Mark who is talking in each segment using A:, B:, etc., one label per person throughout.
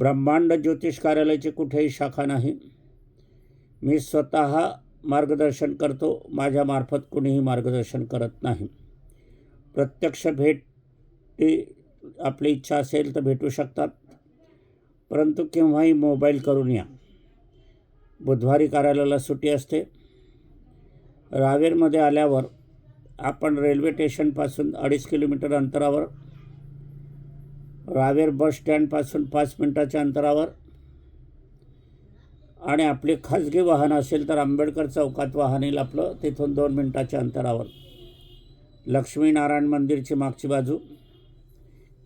A: ब्रह्मांड ज्योतिष कार्यालयाची कुठेही शाखा नाही. मी स्वतः मार्गदर्शन करतो माझ्यामार्फत कुणीही मार्गदर्शन करत नाही. प्रत्यक्ष भेट आपली इच्छा असेल तर भेटू शकतात परंतु केव्हाही मोबाईल करून या. बुधवारी कार्यालयाला सुट्टी असते. रावेरमध्ये आल्यावर आपण रेल्वे स्टेशनपासून अडीच किलोमीटर अंतरावर रावेर बस स्टँडपासून पाच मिनटाच्या अंतरावर. आणि आपले खाजगी वाहन असेल तर आंबेडकर चौकात वाहन येईल आपलं तिथून दोन मिनटाच्या अंतरावर. लक्ष्मीनारायण मंदिरची मागची बाजू.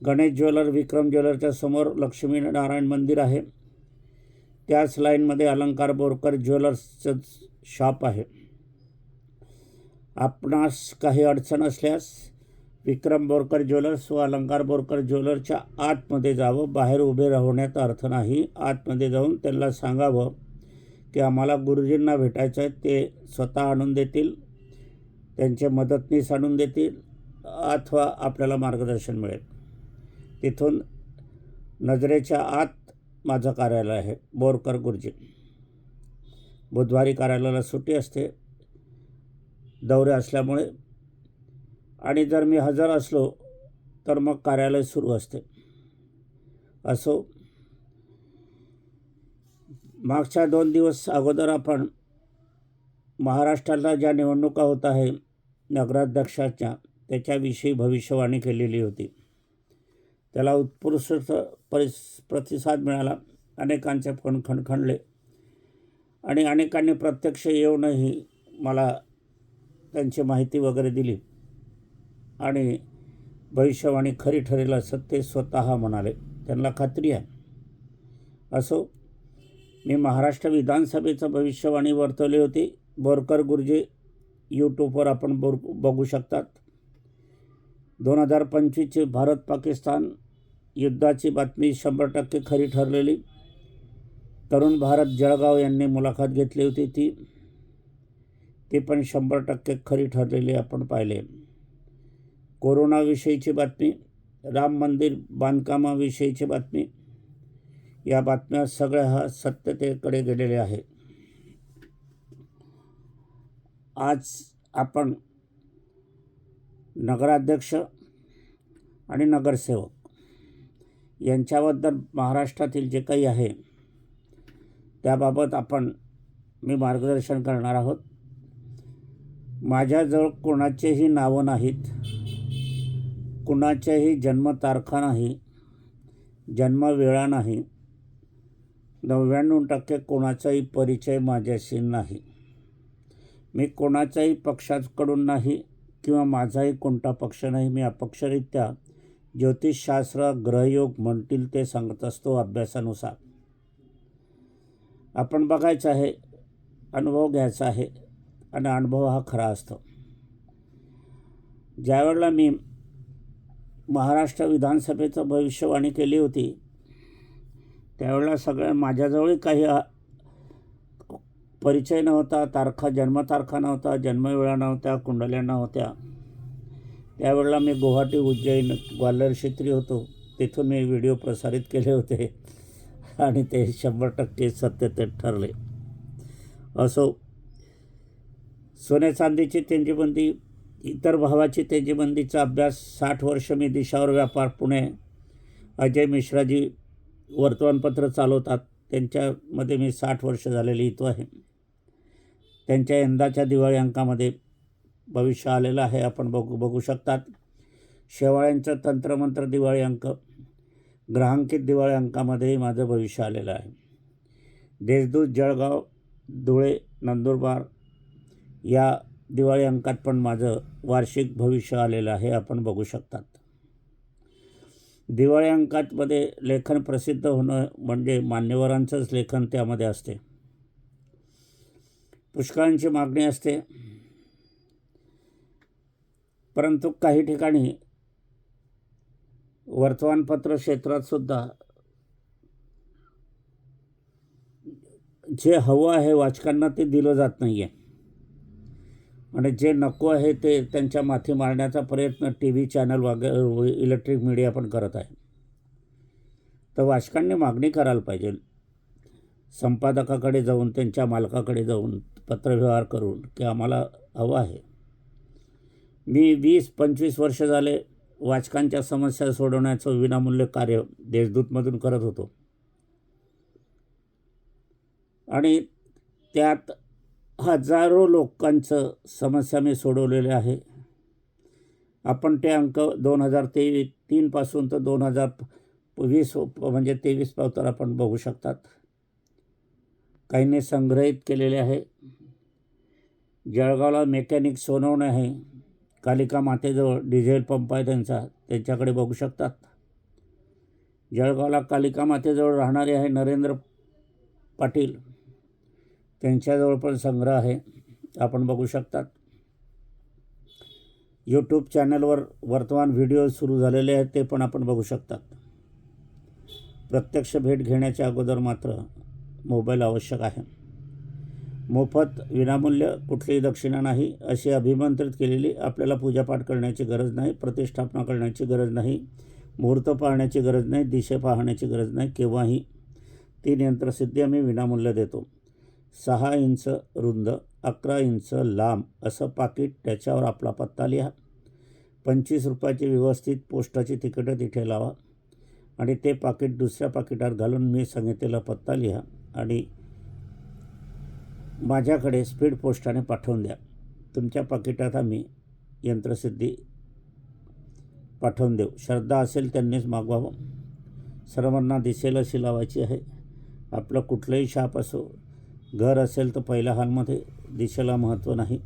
A: गणेश ज्वेलर विक्रम ज्वेलरच्या समोर लक्ष्मीनारायण मंदिर आहे. त्याच लाईनमध्ये अलंकार बोरकर ज्वेलर्सचं शॉप आहे. आपणास काही अडचण असल्यास विक्रम बोरकर ज्वेलर्स व अलंकार बोरकर ज्वेलरच्या आतमध्ये जावं बाहेर उभे राहण्यात अर्थ नाही. आतमध्ये जाऊन त्यांना सांगावं की आम्हाला गुरुजींना भेटायचं आहे ते स्वतः आणून देतील त्यांचे मदतनीस आणून देतील अथवा आपल्याला मार्गदर्शन मिळेल. तिथून नजरेच्या आत माझं कार्यालय आहे बोरकर गुरुजी. बुधवारी कार्यालयाला सुट्टी असते. दौरे असल्यामुळे आणि जर मी हजर असलो तर मग कार्यालय सुरू असते. असो मागच्या दोन दिवस अगोदर आपण महाराष्ट्राला ज्या निवडणुका होत आहे नगराध्यक्षाच्या त्याच्याविषयी भविष्यवाणी केलेली होती. त्याला उत्कृष्ट परिस प्रतिसाद मिळाला. अनेकांचे फोन खणखणले. आणि अनेकांनी प्रत्यक्ष येऊनही मला त्यांची माहिती वगैरे दिली. आणि भविष्यवाणी खरी ठरेल असं ते स्वतः म्हणाले. त्यांना खात्री आहे. असो मी महाराष्ट्र विधानसभेचं भविष्यवाणी वर्तवली होती. बोरकर गुरुजी यूट्यूबवर आपण बोर बघू शकतात. दोन हजार पंचवीसची भारत पाकिस्तान युद्धाची बातमी शंभर टक्के खरी ठरलेली. तरुण भारत जळगाव यांनी मुलाखत घेतली होती. ती ती पण शंभर टक्के खरी ठरलेली आपण पाहिले. कोरोनाविषयीची बातमी राम मंदिर बांधकामाविषयीची बातमी या बातम्या सगळ्या सत्यतेकडे गेलेल्या आहे आज आपण नगराध्यक्ष आणि नगरसेवक यांच्याबद्दल महाराष्ट्रातील जे काही आहे त्याबाबत आपण मी मार्गदर्शन करणार आहोत. माझ्याजवळ कोणाचेही नावं नाहीत. कुणाच्याही जन्मतारखा नाही जन्मवेळा नाही नव्याण्णव टक्के कोणाचाही परिचय माझ्याशी नाही. मी कोणाच्याही पक्षाकडून नाही किंवा माझाही कोणता पक्ष नाही मी अपक्षरित्या ज्योतिषशास्त्र ग्रहयोग म्हणतील ते सांगत असतो अभ्यासानुसार. आपण बघायचं आहे अनुभव घ्यायचा आहे आणि अनुभव हा खरा असतो. ज्यावेळेला मी महाराष्ट्र विधानसभेचं भविष्यवाणी केली होती. त्यावेळेला सगळ्या माझ्याजवळही काही परिचय नव्हता. तारखा जन्मतारखा नव्हता जन्मवेळा नव्हत्या कुंडल्या नव्हत्या त्यावेळेला मी गुवाहाटी उज्जैन ग्वाल्हर क्षेत्री होतो. तिथून मी व्हिडिओ प्रसारित केले होते. आणि ते शंभर टक्के सत्यतेत ठरले. असो सोने चांदीची तेंजीबंदी इतर भावाची तेजीबंदीचा अभ्यास साठ वर्ष मी दिशावर व्यापार पुणे अजय मिश्राजी वर्तमानपत्र चालवतात. त्यांच्यामध्ये मी साठ वर्ष झाले लिहितो आहे. त्यांच्या यंदाच्या दिवाळी अंकामध्ये भविष्य आलेलं आहे. आपण बघू बघू शकतात. शेवाळ्यांचं तंत्रमंत्र दिवाळी अंक ग्रहांकित दिवाळी अंकामध्येही माझं भविष्य आलेलं आहे. देशदूत जळगाव धुळे नंदुरबार या दिवाळी अंकात पण माझं वार्षिक भविष्य आलेलं आहे आपण बघू शकतात. दिवाळी अंकातमध्ये लेखन प्रसिद्ध होणं म्हणजे मान्यवरांचंच लेखन त्यामध्ये असते. पुष्कळांची मागणी असते. परंतु काही ठिकाणी वर्तमानपत्र क्षेत्रात सुद्धा जे हवं आहे वाचकांना ते दिलं जात नाही आहे आणि जे नको आहे ते त्यांच्या माथी मारण्याचा प्रयत्न टी व्ही चॅनल वगैरे इलेक्ट्रिक मीडिया पण करत आहे. तर वाचकांनी मागणी करायला पाहिजे. संपादकाकडे जाऊन त्यांच्या मालकाकडे जाऊन पत्रव्यवहार करून की आम्हाला हवं आहे. मी वीस पंचवीस वर्ष झाले वाचकांच्या समस्या सोडवण्याचं विनामूल्य कार्य देशदूतमधून करत होतो. आणि त्यात हजारो लोकांचं समस्या मी सोडवलेल्या आहे. आपण ते अंक दोन हजार तेवीस तीनपासून तर दोन हजार वीस म्हणजे तेवीस पावतर आपण बघू शकतात. काहींनी संग्रहित केलेले आहे. जळगावला मेकॅनिक सोनवणे आहे. कालिका मातेजवळ डिझेल पंप आहे त्यांचा. त्यांच्याकडे बघू शकतात. जळगावला कालिका मातेजवळ राहणारे आहे नरेंद्र पाटील. त्यांच्याजवळ पण संग्रह आहे. आपण बघू शकतात. यूट्यूब चॅनलवर वर्तमान व्हिडिओ सुरू झालेले आहेत ते पण आपण बघू शकतात. प्रत्यक्ष भेट घेण्याच्या अगोदर मात्र मोबाईल आवश्यक आहे. मोफत विनामूल्य कुठलीही दक्षिणा नाही अशी अभिमंत्रित केलेली आपल्याला पूजापाठ करण्याची गरज नाही प्रतिष्ठापना करण्याची गरज नाही मुहूर्त पाहण्याची गरज नाही दिशे पाहण्याची गरज नाही केव्हाही. तीन यंत्रसिद्धी आम्ही विनामूल्य देतो. सहा इंच रुंद अकरा इंच लांब असं पाकिट त्याच्यावर आपला पत्ता लिहा. पंचवीस रुपयाची व्यवस्थित पोस्टाची तिकीटं तिथे लावा आणि ते पाकिट दुसऱ्या पाकिटात घालून मी सांगितलेला पत्ता लिहा आणि माझ्याकडे स्पीड पोस्टाने पाठवून द्या. तुमच्या पाकिटात आम्ही यंत्रसिद्धी पाठवून देऊ. श्रद्धा असेल त्यांनीच मागवावं. सर्वांना दिसेल अशी लावायची आहे. आपलं कुठलंही शाप असो घर असेल तर पहिल्या हालमध्ये दिशेला महत्त्व नाही.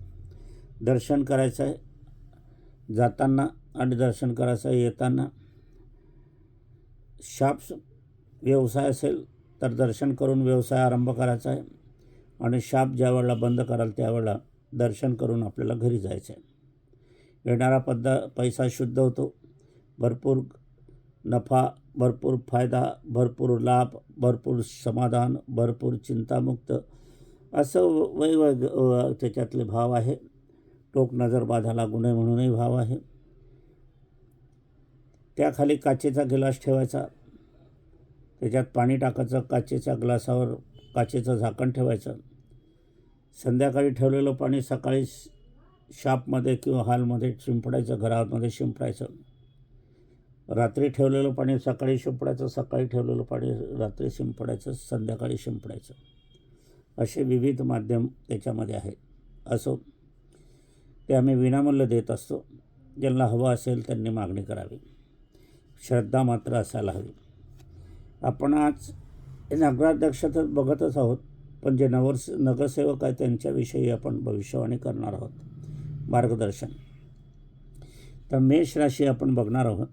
A: दर्शन करायचं आहे. जाताना आणि दर्शन करायचं आहे. येताना शाप व्यवसाय असेल तर दर्शन करून व्यवसाय आरंभ करायचा आहे. आणि शाप ज्या वेळेला बंद कराल त्यावेळेला दर्शन करून आपल्याला घरी जायचं आहे. येणारा पद्धा पैसा शुद्ध होतो. भरपूर नफा भरपूर फायदा भरपूर लाभ भरपूर समाधान भरपूर चिंतामुक्त असं वेगवेग त्याच्यातले भाव आहे. टोक नजर बाधा लागू नये म्हणूनही भाव आहे. त्याखाली काचेचा गिलास ठेवायचा. त्याच्यात पाणी टाकायचं काचेच्या ग्लासावर काचेचं झाकण ठेवायचं. संध्याकाळी ठेवलेलं पाणी सकाळी शापमध्ये किंवा हॉलमध्ये शिंपडायचं घरामध्ये शिंपडायचं. रात्री ठेवलेलं पाणी सकाळी शिंपडायचं सकाळी ठेवलेलं पाणी रात्री शिंपडायचं संध्याकाळी शिंपडायचं. असे विविध माध्यम त्याच्यामध्ये आहेत. असो ते आम्ही विनामूल्य देत असतो. ज्यांना हवं असेल त्यांनी मागणी करावी. श्रद्धा मात्र असायला हवी. आपण आज नगराध्यक्ष तर बघतच आहोत पण जे नवर नगरसेवक आहे त्यांच्याविषयी आपण भविष्यवाणी करणार आहोत. मार्गदर्शन. तर मेष राशी आपण बघणार आहोत.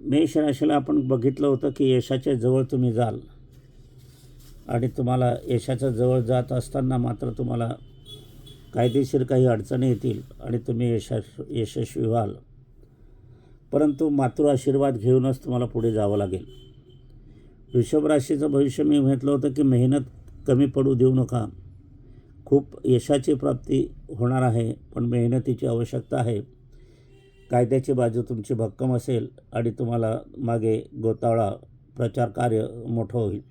A: मेष राशीला आपण बघितलं होतं की यशाच्या जवळ तुम्ही जाल. आणि तुम्हाला यशाच्या जवळ जात असताना मात्र तुम्हाला कायदेशीर काही अडचणी येतील आणि तुम्ही यशस् यशस्वी व्हाल. परंतु मातृ आशीर्वाद घेऊनच तुम्हाला पुढे जावं लागेल. वृषभ राशीचं भविष्य मी म्हटलं होतं की मेहनत कमी पडू देऊ नका. खूप यशाची प्राप्ती होणार आहे पण मेहनतीची आवश्यकता आहे. कायद्याची बाजू तुमची भक्कम असेल आणि तुम्हाला मागे गोतावळा प्रचार कार्य मोठं होईल.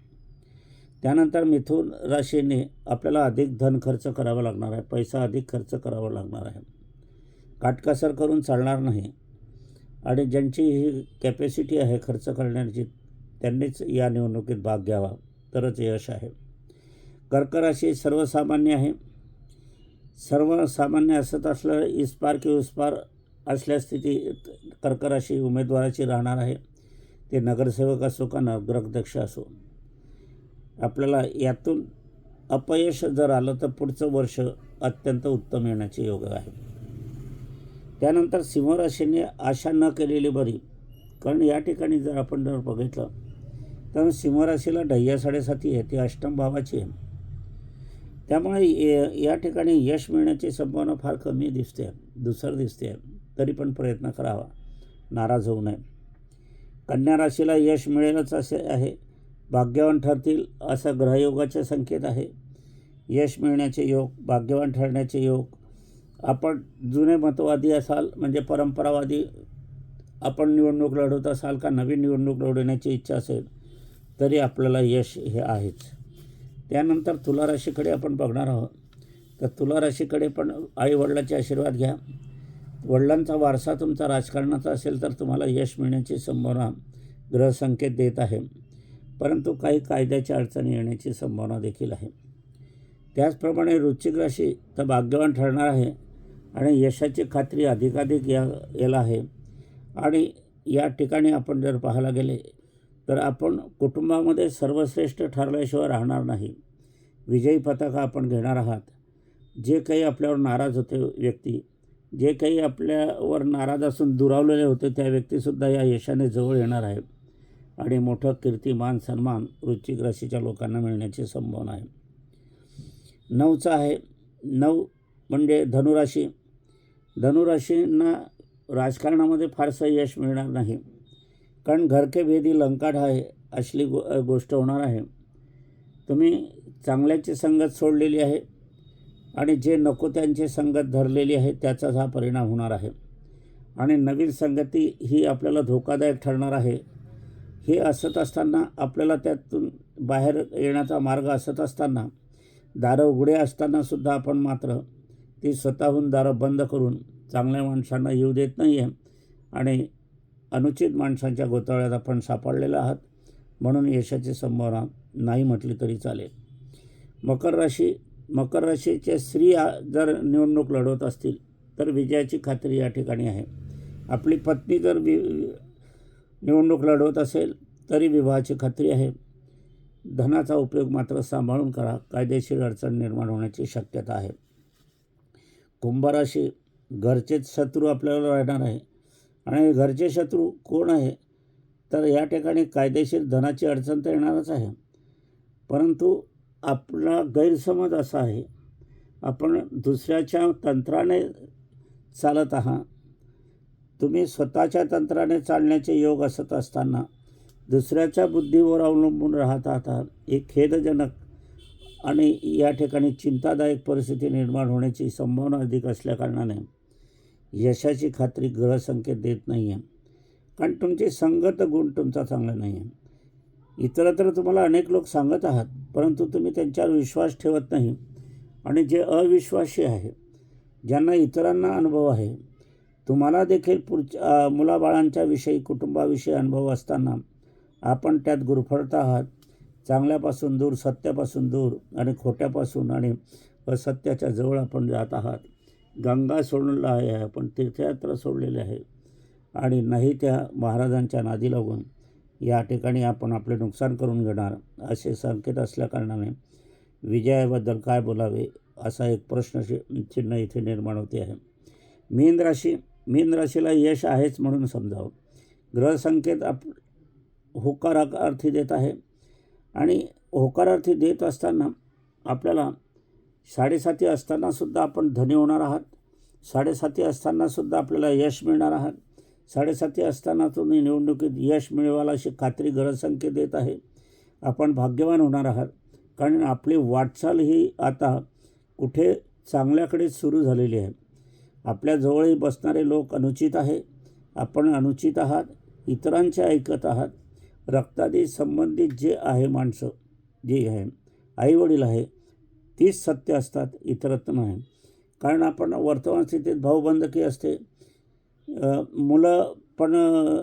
A: त्यानंतर मिथुन राशीने आपल्याला अधिक धन खर्च करावा लागणार आहे. पैसा अधिक खर्च करावा लागणार आहे. काटकासर करून चालणार नाही. आणि ज्यांची ही कॅपॅसिटी आहे खर्च करण्याची त्यांनीच या निवडणुकीत भाग घ्यावा. तरच यश आहे. कर्क राशी सर्वसामान्य आहे. सर्वसामान्य असत असलं इस्पार की उस्पार असल्या स्थितीत कर्क राशी उमेदवाराची राहणार आहे. ते नगरसेवक असो का नगराध्यक्ष असो. आपल्याला यातून अपयश जर आलं तर पुढचं वर्ष अत्यंत उत्तम येण्याचे योग आहे. त्यानंतर सिंहराशीने आशा न केलेली बरी. कारण या ठिकाणी जर आपण जर बघितलं तर सिंहराशीला ढय्या साडेसाती आहे ती अष्टम भावाची आहे. त्यामुळे ये- या ठिकाणी यश मिळण्याची संभावना फार कमी दिसते दुसरं दिसते. तरी पण प्रयत्न करावा. नाराज होऊ नये. कन्या राशीला यश मिळेलच असे आहे. भाग्यवान ठरतील असा ग्रहयोगाचे संकेत आहे. यश मिळण्याचे योग भाग्यवान ठरण्याचे योग. आपण जुने मतवादी असाल म्हणजे परंपरावादी आपण निवडणूक लढवत असाल का नवीन निवडणूक लढवण्याची इच्छा असेल तरी आपल्याला यश हे आहेच. त्यानंतर तुला राशीकडे आपण बघणार आहोत. तर तुला राशीकडे पण आईवडिलाचे आशीर्वाद घ्या. वडिलांचा वारसा तुमचा राजकारणाचा असेल तर तुम्हाला यश मिळण्याची संभावना ग्रहसंकेत देत आहे. परंतु काही कायद्याच्या अडचणी येण्याची संभावना देखील आहे. त्याचप्रमाणे वृश्चिक राशी तर भाग्यवान ठरणार आहे आणि यशाची खात्री अधिकाधिक या याला आहे. आणि या ठिकाणी आपण जर पाहायला गेले तर आपण कुटुंबामध्ये सर्वश्रेष्ठ ठरल्याशिवाय राहणार नाही. विजयी पताका आपण घेणार आहात. जे काही आपल्यावर नाराज होते व्यक्ती जे काही आपल्यावर नाराज असून दुरावलेले होते त्या व्यक्तीसुद्धा या यशाने जवळ येणार आहे. आणि मोठं कीर्तिमान सन्मान वृश्चिक राशीच्या लोकांना मिळण्याची संभावना आहे. नऊचा आहे नऊ म्हणजे धनुराशी. धनुराशींना राजकारणामध्ये फारसं यश मिळणार नाही. कारण घरके भेदी लंकाढ आहे अशी गो गोष्ट होणार आहे. तुम्ही चांगल्याची संगत सोडलेली आहे आणि जे नको त्यांची संगत धरलेली आहे त्याचाच हा परिणाम होणार आहे. आणि नवीन संगती ही आपल्याला धोकादायक ठरणार आहे. हे असत असताना आपल्याला त्यातून बाहेर येण्याचा मार्ग असत असताना दारं उघडे असतानासुद्धा आपण मात्र ती स्वतःहून दारं बंद करून चांगल्या माणसांना येऊ देत नाही आहे आणि अनुचित माणसांच्या गोतावळ्यात आपण सापडलेला आहात. म्हणून यशाची संभावना नाही म्हटली तरी चालेल. मकर राशी मकर राशीचे स्त्री जर निवडणूक लढवत असतील तर विजयाची खात्री या ठिकाणी आहे. आपली पत्नी जर वि निवडणूक लढवत असेल तरी विवाहाची खात्री आहे. धनाचा उपयोग मात्र सांभाळून करा. कायदेशीर अडचण निर्माण होण्याची शक्यता आहे. कुंभराशी घरचेच शत्रू आपल्याला राहणार आहे. आणि घरचे शत्रू कोण आहे? तर या ठिकाणी कायदेशीर धनाची अडचण तर येणारच आहे. परंतु आपला गैरसमज असा आहे. आपण दुसऱ्याच्या तंत्राने चालत आहात. तुम्ही स्वतःच्या तंत्राने चालण्याचे योग असत असताना दुसऱ्याच्या बुद्धीवर अवलंबून राहत आहात एक खेदजनक आणि या ठिकाणी चिंतादायक परिस्थिती निर्माण होण्याची संभावना अधिक असल्याकारणाने यशाची खात्री ग्रहसंकेत देत नाही आहे कारण तुमचे संगत गुण तुमचा चांगला नाही आहे इतरत्र तुम्हाला अनेक लोक सांगत आहात परंतु तुम्ही त्यांच्यावर विश्वास ठेवत नाही. आणि जे अविश्वासी आहे ज्यांना इतरांना अनुभव आहे तुम्हाला देखील पुढच्या मुलाबाळांच्या विषयी कुटुंबाविषयी अनुभव असताना आपण त्यात गुरफडत आहात. चांगल्यापासून दूर सत्यापासून दूर आणि खोट्यापासून आणि असत्याच्या जवळ आपण जात आहात. गंगा सोडलेला आहे आपण तीर्थयात्रा सोडलेली आहे. आणि नाही त्या महाराजांच्या नादी लागून या ठिकाणी आपण आपले नुकसान करून घेणार असे संकेत असल्याकारणाने विजयाबद्दल काय बोलावे असा एक प्रश्न चिन्ह इथे निर्माण होते आहे. मीन राशी मीन राशीला यश आहेच म्हणून समजावं. ग्रहसंकेत आप होकारार्थी देत आहे. आणि होकारार्थी देत असताना आपल्याला साडेसाती असतानासुद्धा आपण धनी होणार आहात. साडेसाती असतानासुद्धा आपल्याला यश मिळणार आहात. साडेसाती असताना तुम्ही निवडणुकीत यश मिळवाल अशी खात्री ग्रहसंकेत देत आहे. आपण भाग्यवान होणार आहात. कारण आपली वाटचाल ही आता कुठे चांगल्याकडे सुरू झालेली आहे. आपल्याजवळही बसणारे लोक अनुचित आहे. आपण अनुचित आहात इतरांचे ऐकत आहात. रक्तादी संबंधित जे आहे माणसं जे आहे आईवडील आहे तीच सत्य असतात इतरत्र नाही. कारण आपण वर्तमान स्थितीत भाऊबंदकी असते. मुलं पण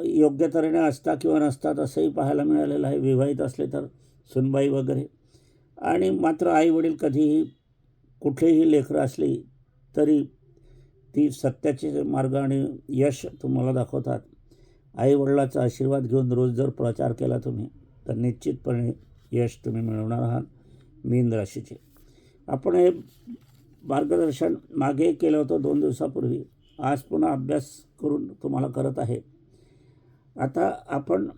A: योग्य तऱ्हेने असतात किंवा नसतात असंही पाहायला मिळालेलं आहे. विवाहित असले तर सुनबाई वगैरे. आणि मात्र आईवडील कधीही कुठलेही लेकरं असली तरी ती सत्याचे मार्ग आणि यश तुम्हाला दाखवतात. आईवडिलाचा आशीर्वाद घेऊन रोज जर प्रचार केला तुम्ही तर निश्चितपणे यश तुम्ही मिळवणार आहात. मीन राशीचे. आपण हे मार्गदर्शन मागे केलं होतं दोन दिवसापूर्वी. आज पुन्हा अभ्यास करून तुम्हाला करत आहे. आता आपण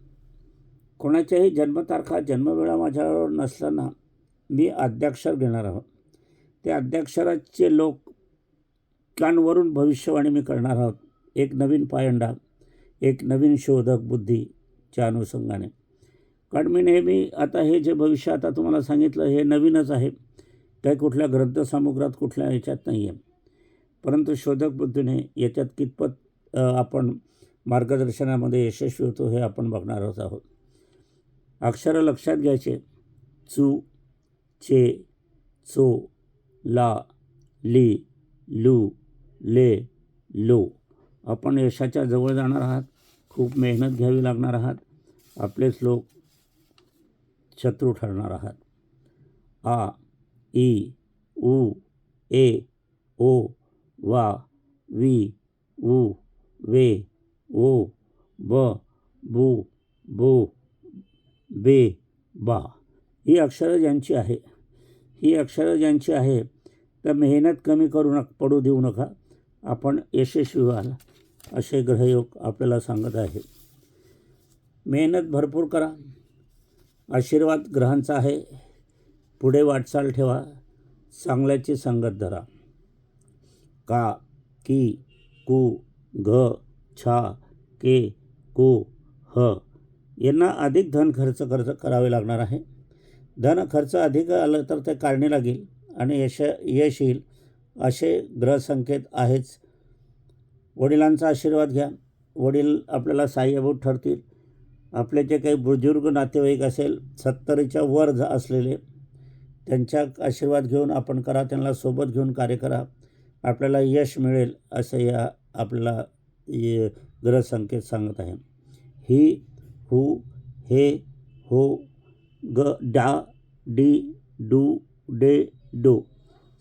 A: कोणाच्याही जन्मतारखा जन्मवेळा माझ्यावर नसताना मी आद्याक्षर घेणार आहोत. त्या आद्याक्षराचे लोक घटकांवरून भविष्यवाणी मी करणार आहोत. एक नवीन पायंडा एक नवीन शोधक बुद्धीच्या अनुषंगाने कारण मी नेहमी आता हे जे भविष्य आता तुम्हाला सांगितलं हे नवीनच आहे. काही कुठल्या ग्रंथसामुग्रात कुठल्या याच्यात नाही आहे. परंतु शोधक बुद्धीने याच्यात कितपत आपण मार्गदर्शनामध्ये यशस्वी होतो हे आपण बघणार आहोत आहोत. अक्षरं लक्षात घ्यायचे. चू चे चो ला ली लू ले लो. आपण यशाच्या जवळ जाणार आहात. खूप मेहनत घ्यावी लागणार आहात. आपलेच लोक शत्रू ठरणार आहात. आ ई उ ए ओ वा वी उ वे ओ ब बू बो बे बा. ही अक्षरं ज्यांची आहे ही अक्षरं ज्यांची आहे तर मेहनत कमी करू नका पडू देऊ नका. आपण यशस्वी व्हाल असे ग्रहयोग आपल्याला सांगत आहे. मेहनत भरपूर करा. आशीर्वाद ग्रहांचा आहे. पुढे वाटचाल ठेवा. चांगल्याची संगत धरा. का की कु घ छा के कु ह यांना अधिक धन खर्च खर्च करावे लागणार आहे. धन खर्च अधिक आलं तर ते कारणी लागेल आणि यश यश येईल. असे ग्रहसंकेत आहेच. वडिलांचा आशीर्वाद घ्या. वडील आपल्याला सहाय्यभूत ठरतील. आपले जे काही बुजुर्ग नातेवाईक असेल सत्तरीच्या वर असलेले त्यांच्या आशीर्वाद घेऊन आपण करा त्यांना सोबत घेऊन कार्य करा. आपल्याला यश मिळेल असं या आपल्याला ग्रहसंकेत सांगत आहे. ही हु हे हो ग डा डी डू डे डो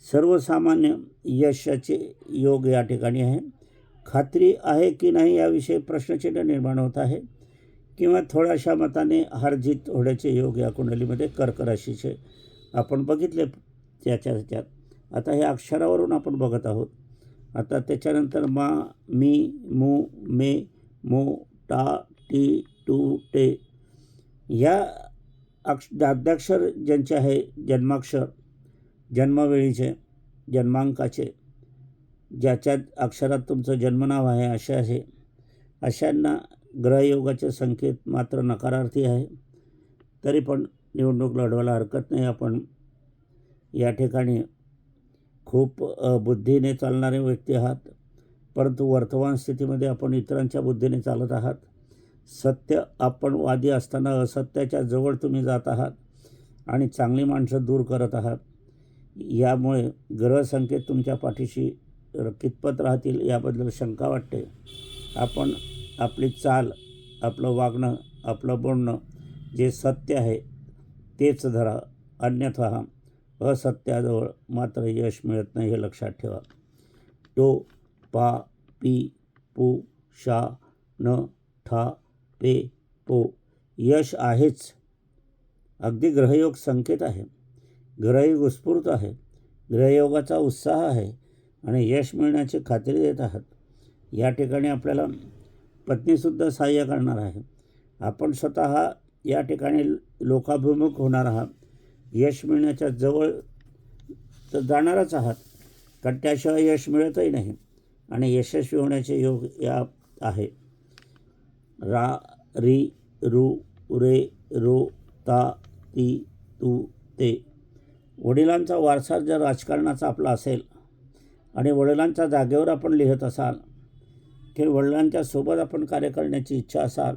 A: सर्वसामान्य यशाचे योग या ठिकाणी आहे. खात्री आहे की नाही याविषयी प्रश्नचिन्ह निर्माण होत आहे किंवा थोड्याशा मताने हारजीत होण्याचे योग या कुंडलीमध्ये कर्क राशीचे आपण बघितले त्याच्या त्याच्यात. आता हे अक्षरावरून आपण बघत आहोत. आता त्याच्यानंतर मा मी मू मे मो टा टी टू टे. या अक्ष दाद्याक्षर ज्यांचे आहे जन्माक्षर जन्मवेळीचे जन्मांकाचे ज्याच्यात अक्षरात तुमचं जन्मनाव आहे असे आहे. अशांना ग्रहयोगाचे संकेत मात्र नकारार्थी आहे. तरी पण निवडणूक लढवायला हरकत नाही. आपण या ठिकाणी खूप बुद्धीने चालणारे व्यक्ती आहात. परंतु वर्तमान स्थितीमध्ये आपण इतरांच्या बुद्धीने चालत आहात. सत्य आपण वादी असताना असत्याच्या जवळ तुम्ही जात आहात आणि चांगली माणसं दूर करत आहात. यामुळे ग्रहसंकेत तुमच्या पाठीशी कितपत राहतील याबद्दल शंका वाटते. आपण आपली चाल आपलं वागणं आपलं बोलणं जे सत्य आहे तेच धरा. अन्यथा असत्याजवळ मात्र यश मिळत नाही हे लक्षात ठेवा. टो पा पी पू शा न ठा पे पो. यश आहेच. अगदी ग्रहयोग संकेत आहे. ग्रहयोग उत्स्फूर्त आहे. ग्रहयोगाचा उत्साह आहे आणि यश मिळण्याची खात्री देत आहात. या ठिकाणी आपल्याला पत्नीसुद्धा सहाय्य करणार आहे. आपण स्वतः या ठिकाणी लोकाभिमुख होणार आहात. यश मिळण्याच्या जवळ तर जाणारच आहात. कारण त्याशिवाय यश मिळतही नाही आणि यशस्वी होण्याचे योग या आहे. रा री रू रे रो ता ती तू ते वडिलांचा वारसा जर राजकारणाचा आपला असेल आणि वडिलांच्या जागेवर आपण लिहित असाल किंवा वडिलांच्या सोबत आपण कार्य करण्याची इच्छा असाल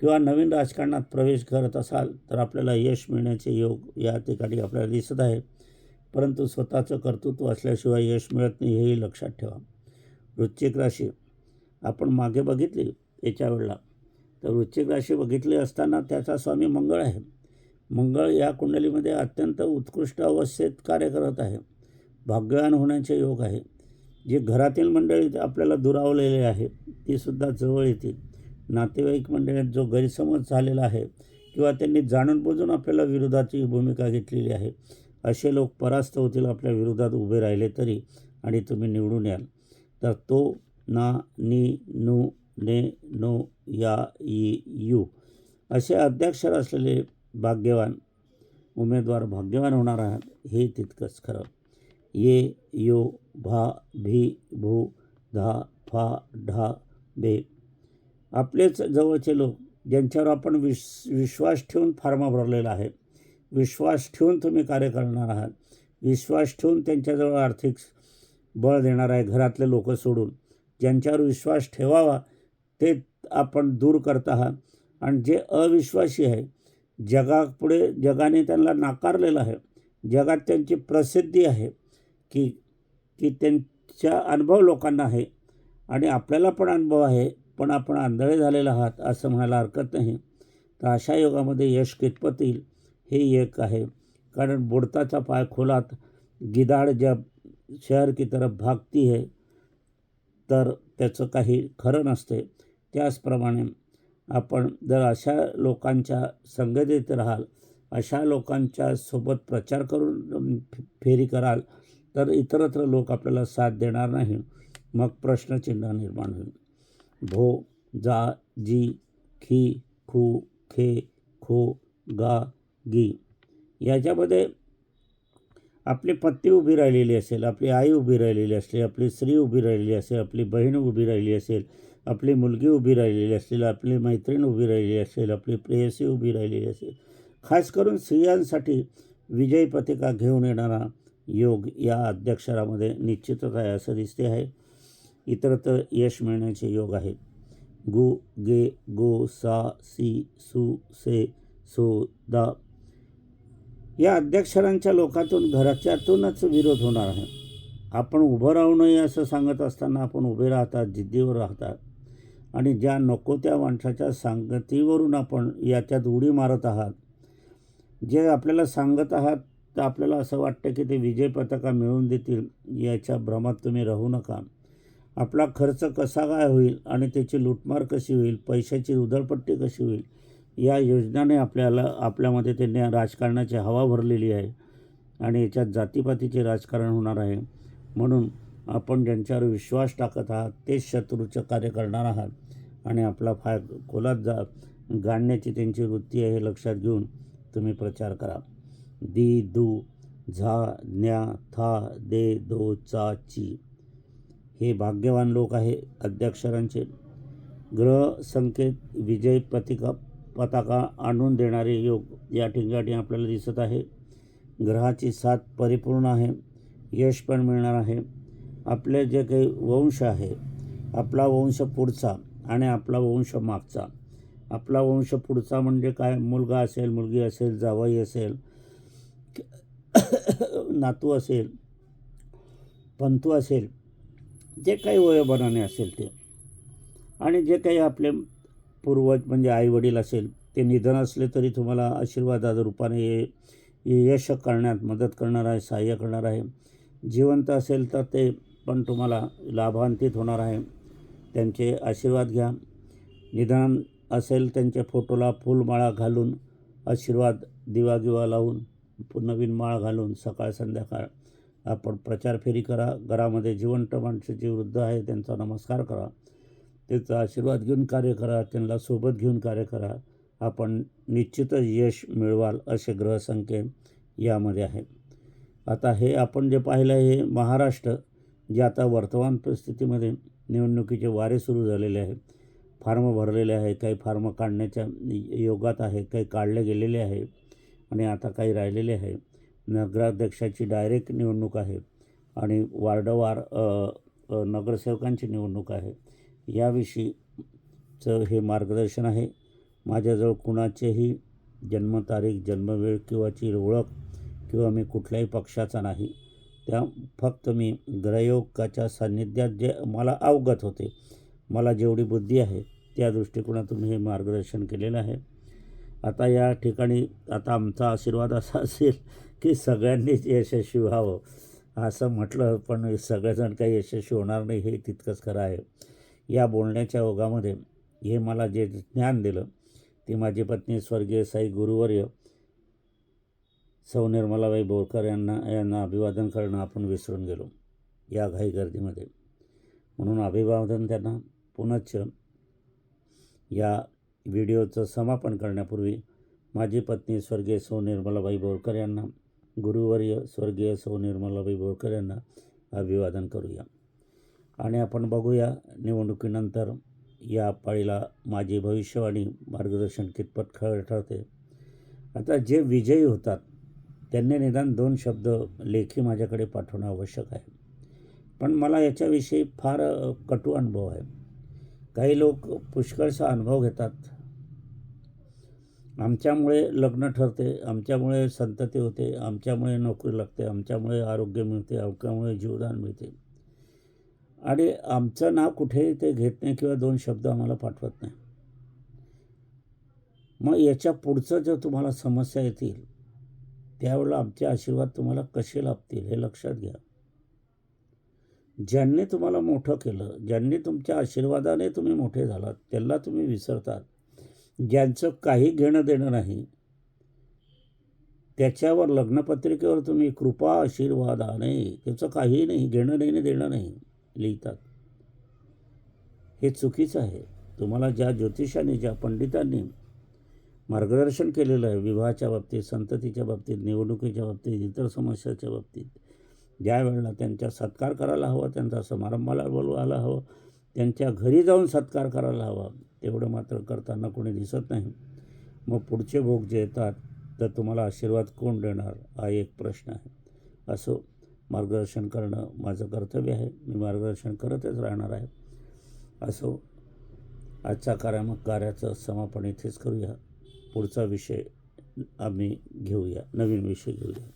A: किंवा नवीन राजकारणात प्रवेश करत असाल तर आपल्याला यश मिळण्याचे योग या ठिकाणी आपल्याला दिसत आहे. परंतु स्वतःचं कर्तृत्व असल्याशिवाय यश मिळत नाही हेही लक्षात ठेवा. वृश्चिक राशी आपण मागे बघितली याच्या वेळेला तर वृश्चिक राशी बघितली असताना त्याचा स्वामी मंगळ आहे. मंगळ या कुंडलीमध्ये अत्यंत उत्कृष्ट अवस्थेत कार्य करत आहे. भाग्यवान होण्याचे योग आहे. जे घरातील मंडळी आपल्याला दुरावलेले आहे तीसुद्धा जवळ येतील नातेवाईक मंडळीत जो गैरसमज झालेला आहे किंवा त्यांनी जाणून बुजून आपल्याला विरोधाची भूमिका घेतलेली आहे असे लोक परास्त होतील आपल्या विरोधात उभे राहिले तरी आणि तुम्ही निवडून याल. तर तो ना नी नू ने नो या ई यू असे अध्यक्षर असलेले भाग्यवान उमेदवार भाग्यवान होणार आहात हे तितकंच खरं. ये यो भा भी भू धा फा ढा बे. आपलेच जवळचे लोक ज्यांच्यावर आपण विश विश्वास ठेवून फार्मा भरलेला आहे. विश्वास ठेवून तुम्ही कार्य करणार आहात. विश्वास ठेवून त्यांच्याजवळ आर्थिक बळ देणार आहे घरातले लोक सोडून. ज्यांच्यावर विश्वास ठेवावा ते आपण दूर करत आहात. आणि जे अविश्वासी आहे जगापुढे जगाने त्यांना नाकारलेलं आहे. जगात त्यांची प्रसिद्धी आहे की की त्यांचा अनुभव लोकांना आहे. आणि आपल्याला पण अनुभव आहे पण आपण आंधळे झालेला आहात असं म्हणायला हरकत नाही. तर अशा योगामध्ये यश कितपत येईल हे एक आहे. कारण बुडताचा पाय खोलात गिदाड जब शहर की तरफ भागती आहे तर त्याचं काही खरं नसते. त्याचप्रमाणे आपण जर अशा लोकांच्या संगतीत राहाल अशा लोकांच्या सोबत प्रचार करून फेरी कराल तर इतरत्र लोक आपल्याला साथ देणार नाही. मग प्रश्नचिन्ह निर्माण होईल. भो जा जी खी खू खे खो गा गी. याच्यामध्ये आपली पत्नी उभी राहिलेली असेल आपली आई उभी राहिलेली असेल आपली स्त्री उभी राहिलेली असेल आपली बहीण उभी राहिली असेल आपली मुलगी उभी राहिलेली असेल आपली मैत्रीण उभी राहिलेली असेल आपली प्रेयसी उभी राहिलेली असेल खास करून स्त्रियांसाठी विजयी पत्रिका घेऊन येणारा योग या अध्यक्षरामध्ये निश्चितच आहे असं दिसते आहे. इतरत्र यश मिळण्याचे योग आहेत. गु गे गो सा सी सु से सो दा. या अध्यक्षरांच्या लोकातून घराच्यातूनच विरोध होणार आहे. आपण उभं राहू नये असं सांगत असताना आपण उभे राहतात जिद्दीवर राहतात. आणि ज्या नको त्या माणसाच्या सांगतीवरून आपण याच्यात उडी मारत आहात जे आपल्याला सांगत आहात तर आपल्याला असं वाटतं की ते विजय पताका मिळवून देतील याच्या भ्रमात तुम्ही राहू नका. आपला खर्च कसा काय होईल आणि त्याची लूटमार कशी होईल पैशाची उधळपट्टी कशी होईल या योजनाने आपल्याला आपल्यामध्ये त्यांनी राजकारणाची हवा भरलेली आहे आणि याच्यात जातीपातीचे राजकारण होणार आहे. म्हणून आपण ज्यांच्यावर विश्वास टाकत आहात तेच शत्रूचं कार्य करणार आहात. आणि आपला फार खोलात जा गाडण्याची त्यांची वृत्ती आहे हे लक्षात घेऊन तुम्ही प्रचार करा. दी दू झा न्या था दे दो चा ची. हे भाग्यवान लोक आहे अध्यक्षरांचे ग्रह संकेत विजय पतिका पताका आणून देणारे योग या ठिकाणी आपल्याला दिसत आहे. ग्रहाची साथ परिपूर्ण आहे. यश पण मिळणार आहे. आपले जे काही वंश आहे आपला वंश पुढचा आणि आपला वंश मागचा. आपला वंश पुढचा म्हणजे काय? मुलगा असेल मुलगी असेल जावई असेल नातू असेल पंतू असेल जे काही वयोमानाने असेल ते. आणि जे काही आपले पूर्वज म्हणजे आईवडील असेल ते निधन असले तरी तुम्हाला आशीर्वादाच्या रूपाने ये यश करण्यात मदत करणार आहे सहाय्य करणार आहे. जिवंत असेल तर ते पण तुम्हाला लाभान्वित होणार आहे. त्यांचे आशीर्वाद घ्या. निदान असेल त्यांच्या फोटोला फुलमाळा घालून आशीर्वाद दिवा गिवा लावून नवीन माळ घालून सकाळ संध्याकाळ आपण प्रचार फेरी करा. घरामध्ये जिवंत माणसं जे वृद्ध आहे त्यांचा नमस्कार करा. त्याचा आशीर्वाद घेऊन कार्य करा. त्यांना सोबत घेऊन कार्य करा. आपण निश्चितच यश मिळवाल असे ग्रहसंख्ये यामध्ये आहे आता हे आपण जे पाहिलं आहे हे महाराष्ट्र जे आता वर्तमान परिस्थितीमध्ये निवडणुकीचे वारे सुरू झालेले आहे फार्म भरलेले आहे काही फार्म काढण्याच्या योगात आहे काही काढले गेलेले आहे आणि आता काही राहिलेले आहे नगराध्यक्षाची डायरेक्ट निवडणूक आहे आणि वार्डवार नगरसेवकांची निवडणूक आहे. याविषयीचं हे मार्गदर्शन आहे. माझ्याजवळ कुणाचेही जन्मतारीख जन्मवेळ किंवाची ओळख किंवा मी कुठल्याही पक्षाचा नाही. त्या फक्त मी ग्रहयोगाच्या सान्निध्यात जे मला अवगत होते मला जेवढी बुद्धी आहे त्या दृष्टिकोनातून हे मार्गदर्शन केलेलं आहे. आता या ठिकाणी आता आमचा आशीर्वाद असा असेल की सगळ्यांनीच यशस्वी व्हावं असं म्हटलं पण सगळेजण काही यशस्वी होणार नाही हे तितकंच खरं आहे. या बोलण्याच्या ओघामध्ये हे मला जे ज्ञान दिलं ती माझी पत्नी स्वर्गीय साई गुरुवर्य सौ निर्मलाबाई बोरकर यांना यांना अभिवादन करणं आपण विसरून गेलो या घाई गर्दीमध्ये. म्हणून अभिवादन त्यांना पुनश्च या व्हिडिओचं समापन करण्यापूर्वी माझी पत्नी स्वर्गीय सौ निर्मलाबाई बोरकर यांना गुरुवर्य स्वर्गीय सौ निर्मलाबाई बोरकर यांना अभिवादन करूया. आणि आपण बघूया निवडणुकीनंतर या पाळीला माझी भविष्यवाणी मार्गदर्शन कितपत खरं ठरते. आता जे विजयी होतात त्यांनी निदान दोन शब्द लेखी माझ्याकडे पाठवणं आवश्यक आहे. पण मला याच्याविषयी फार कटू अनुभव आहे. काही लोक पुष्कळसा अनुभव घेतात. आमच्यामुळे लग्न ठरते आमच्यामुळे संतती होते आमच्यामुळे नोकरी लागते आमच्यामुळे आरोग्य मिळते आमच्यामुळे जीवदान मिळते. आणि आमचं नाव कुठेही ते घेत नाही किंवा दोन शब्द आम्हाला पाठवत नाही. मग याच्या पुढचं जर तुम्हाला समस्या येतील त्यावेळेला आमचे आशीर्वाद तुम्हाला कसे लाभतील हे लक्षात घ्या. ज्यांनी तुम्हाला मोठं केलं ज्यांनी तुमच्या आशीर्वादाने तुम्ही मोठे झालात त्यांना तुम्ही विसरतात. ज्यांचं काही घेणं देणं नाही त्याच्यावर लग्नपत्रिकेवर तुम्ही कृपा आशीर्वादाने त्याचं काही नाही घेणं नाही देणं नाही लिहितात. हे चुकीचं आहे. तुम्हाला ज्या ज्योतिषाने ज्या पंडितांनी मार्गदर्शन केलेलं आहे विवाहाच्या बाबतीत संततीच्या बाबतीत निवडणुकीच्या बाबतीत इतर समस्याच्या बाबतीत. ज्या वेळेला त्यांचा सत्कार करायला हवा त्यांचा समारंभाला बोलवायला हवं त्यांच्या घरी जाऊन सत्कार करायला हवा तेवढं मात्र करताना कोणी दिसत नाही. मग पुढचे भोग जे येतात तर तुम्हाला आशीर्वाद कोण देणार? हा एक प्रश्न आहे. असो मार्गदर्शन करणं माझं कर्तव्य आहे. मी मार्गदर्शन करतच राहणार आहे. असो आजच्या कार्या कार्याचं समापन इथेच करूया. पुढचा विषय आम्ही घेऊया नवीन विषय घेऊया.